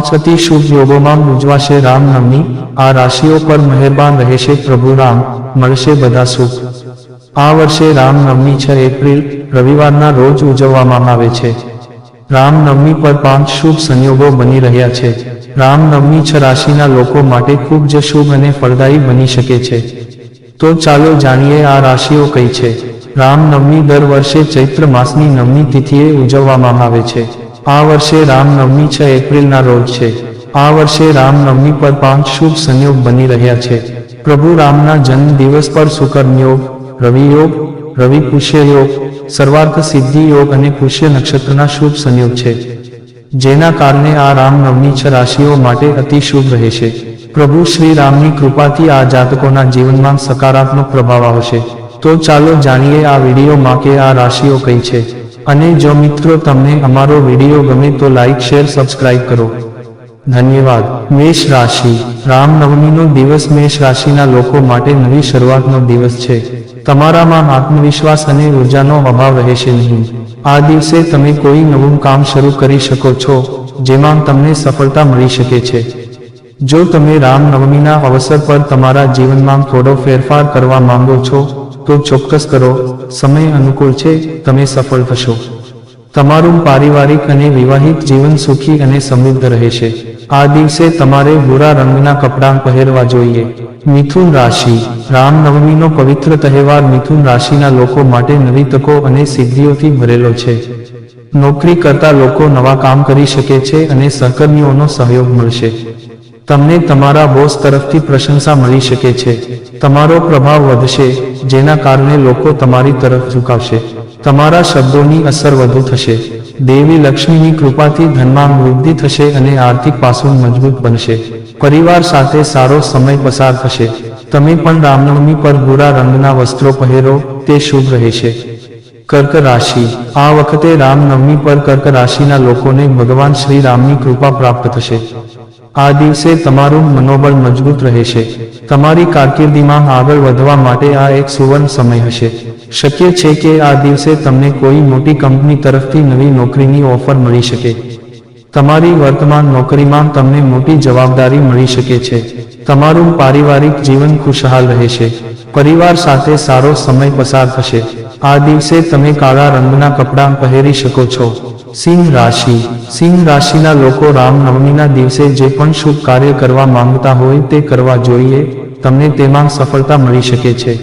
પાંચ શુભ યોગોમાં ઉજવાશે રામનવમી આ રાશિઓ પર મહેરબાન રહેશે પ્રભુ રામ. મળશે બધા સુખ. આ વર્ષે રામનવમી છ એપ્રિલ રવિવારના રોજ ઉજવવામાં આવે છે. રામનવમી પર પાંચ શુભ સંયોગો બની રહ્યા છે. રામનવમી છ રાશિના લોકો માટે ખૂબ જ શુભ અને ફળદાયી બની શકે છે. તો ચાલો જાણીએ આ રાશિઓ કઈ છે. રામનવમી દર વર્ષે ચૈત્ર માસની નવમી તિથિએ ઉજવવામાં આવે છે. આ વર્ષે રામનવમી છ એપ્રિલના રોજ છે. આ વર્ષે રામનવમી પર પાંચ શુભ સંયોગ બની રહ્યા છે. પ્રભુ રામના જન્મ દિવસ પર શુકર્મ રવિયોગ રવિ યોગ પુષ્ય યોગ, સર્વાર્થ સિદ્ધિ યોગ અને પુષ્ય નક્ષત્રના શુભ સંયોગ છે. જેના કારણે આ રામનવમી છ રાશિઓ માટે અતિ શુભ રહેશે પ્રભુ શ્રી રામની કૃપાથી આ જાતકોના જીવનમાં સકારાત્મક પ્રભાવ આવશે. તો ચાલો જાણીએ આ વિડીયોમાં કે આ રાશિઓ કઈ છે. અને જો મિત્રો તમને અમારો વીડિયો ગમે તો લાઈક શેર સબસ્ક્રાઇબ કરો. ધન્યવાદ. મેષ રાશિ. રામનવમીનો દિવસ મેષ રાશિના લોકો માટે નવી શરૂઆતનો દિવસ છે. તમારામાં આત્મવિશ્વાસ અને ઉર્જાનો અભાવ રહેશે નહીં. આ દિવસે તમે કોઈ નવું કામ શરૂ કરી શકો છો, જેમાં તમને સફળતા મળી શકે છે. જો તમે રામનવમીના અવસર પર તમારા જીવનમાં થોડો ફેરફાર કરવા માંગો છો તો ચોક્કસ કરો, સમય અનુકૂળ છે, તમે સફળ થશો. તમારું પારિવારિક અને વિવાહિત જીવન સુખી અને સમૃદ્ધ રહેશે આ દિવસે તમારે ભૂરા રંગના કપડાં પહેરવા જોઈએ. મિથુન રાશિ. રામનવમીનો પવિત્ર તહેવાર મિથુન રાશિના લોકો માટે નવી તકો અને સિદ્ધિઓથી ભરેલો છે. નોકરી કરતા લોકો નવા કામ કરી શકે છે અને સહકર્મીઓનો સહયોગ મળશે. તમને તમારા બોસ તરફથી પ્રશંસા મળી શકે છે. તમારો પ્રભાવ વધશે, જેના કારણે લોકો તમારી તરફ ઝુકાવશે. તમારા શબ્દોની અસર વધુ થશે. દેવી લક્ષ્મીની કૃપાથી ધનમાં વૃદ્ધિ થશે અને આર્થિક પાસું મજબૂત બનશે. પરિવાર સાથે સારો સમય પસાર થશે. તમે પણ રામનવમી પર ભૂરા રંગના વસ્ત્રો પહેરો, તે શુભ રહેશે. કર્ક રાશિ. આ વખતે રામનવમી પર કર્ક રાશિના લોકોને ભગવાન શ્રી રામની કૃપા પ્રાપ્ત થશે. આ દિવસે તમારું મનોબળ મજબૂત રહેશે. તમારી કારકિર્દીમાં આગળ વધવા માટે આ એક સુવર્ણ સમય હશે. શક્ય છે કે આ દિવસે તમને કોઈ મોટી કંપની તરફથી નવી નોકરીની ઓફર મળી શકે. તમારી વર્તમાન નોકરીમાં તમને મોટી જવાબદારી મળી શકે છે. તમારું પારિવારિક જીવન ખુશહાલ રહેશે. પરિવાર સાથે સારો સમય પસાર થશે. આ દિવસે તમે કાળા રંગના કપડાં પહેરી શકો છો. સિંહ રાશિ. સિંહ રાશિના લોકો રામનવમીના દિવસે જે પણ શુભ કાર્ય કરવા માંગતા હોય તે કરવા જોઈએ. તમને તેમાં સફળતા મળી શકે છે.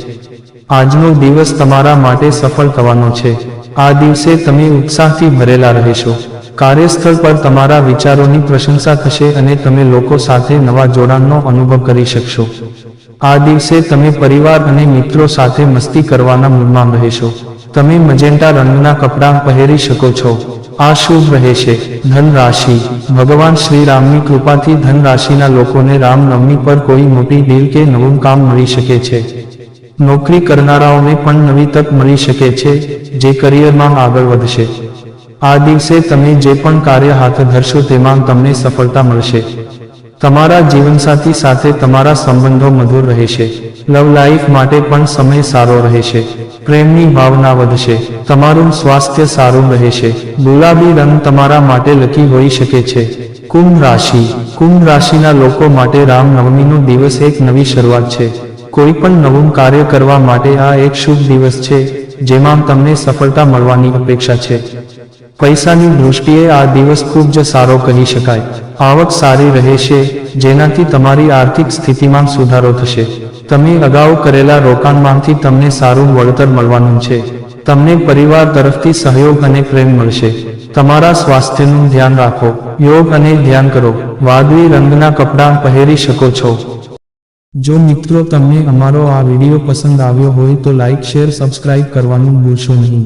આજનો દિવસ તમારા માટે સફળ થવાનો છે. આ દિવસે તમે ઉત્સાહથી ભરેલા રહેશો. કાર્યસ્થળ પર તમારા વિચારોની પ્રશંસા થશે અને તમે લોકો સાથે નવા જોડાણનો અનુભવ કરી શકશો. આ દિવસે તમે પરિવાર અને મિત્રો સાથે મસ્તી કરવાના મૂડમાં રહેશો તમે મજેન્ટા રંગના કપડાં પહેરી શકો છો. આ શુભ રહેશે. ધન રાશિ ભગવાન શ્રી રામની કૃપાથી ધન રાશિના લોકોને રામનવમી પર કોઈ મોટી ડીલ કે નવું કામ મળી શકે છે. નોકરી કરનારાઓને પણ નવી તક મળી શકે છે, જે કરિયરમાં આગળ વધશે. આ દિવસે તમે જે પણ કાર્ય હાથ ધરશો તેમાં તમને સફળતા મળશે. તમારા જીવનસાથી સાથે તમારા સંબંધો મધુર રહેશે. લવ લાઈફ માટે પણ સમય સારો રહેશે. પ્રેમની ભાવના વધશે. તમારું સ્વાસ્થ્ય સારું રહેશે. ગુલાબી રંગ તમારા માટે લકી હોઈ શકે છે. કુંભ રાશિ. કુંભ રાશિના લોકો માટે રામનવમીનો દિવસ એક નવી શરૂઆત છે. કોઈ પણ નવું કાર્ય કરવા માટે આ એક શુભ દિવસ છે, જેમાં તમને સફળતા મળવાની અપેક્ષા છે. પૈસાની દૃષ્ટિએ આ દિવસ ખૂબ જ સારો કહી શકાય. આવક સારી રહેશે, જેનાથી તમારી આર્થિક સ્થિતિમાં સુધારો થશે. તમે અગાઉ કરેલા રોકાણમાંથી તમને સારું વળતર મળવાનું છે. તમને પરિવાર તરફથી સહયોગ અને પ્રેમ મળશે. તમારા સ્વાસ્થ્યનું ધ્યાન રાખો. યોગ અને ધ્યાન કરો. વાદળી રંગના કપડાં પહેરી શકો છો. જો મિત્રો તમને અમારો આ વીડિયો પસંદ આવ્યો હોય તો લાઇક શેર સબસ્ક્રાઇબ કરવાનું ભૂલશો નહીં.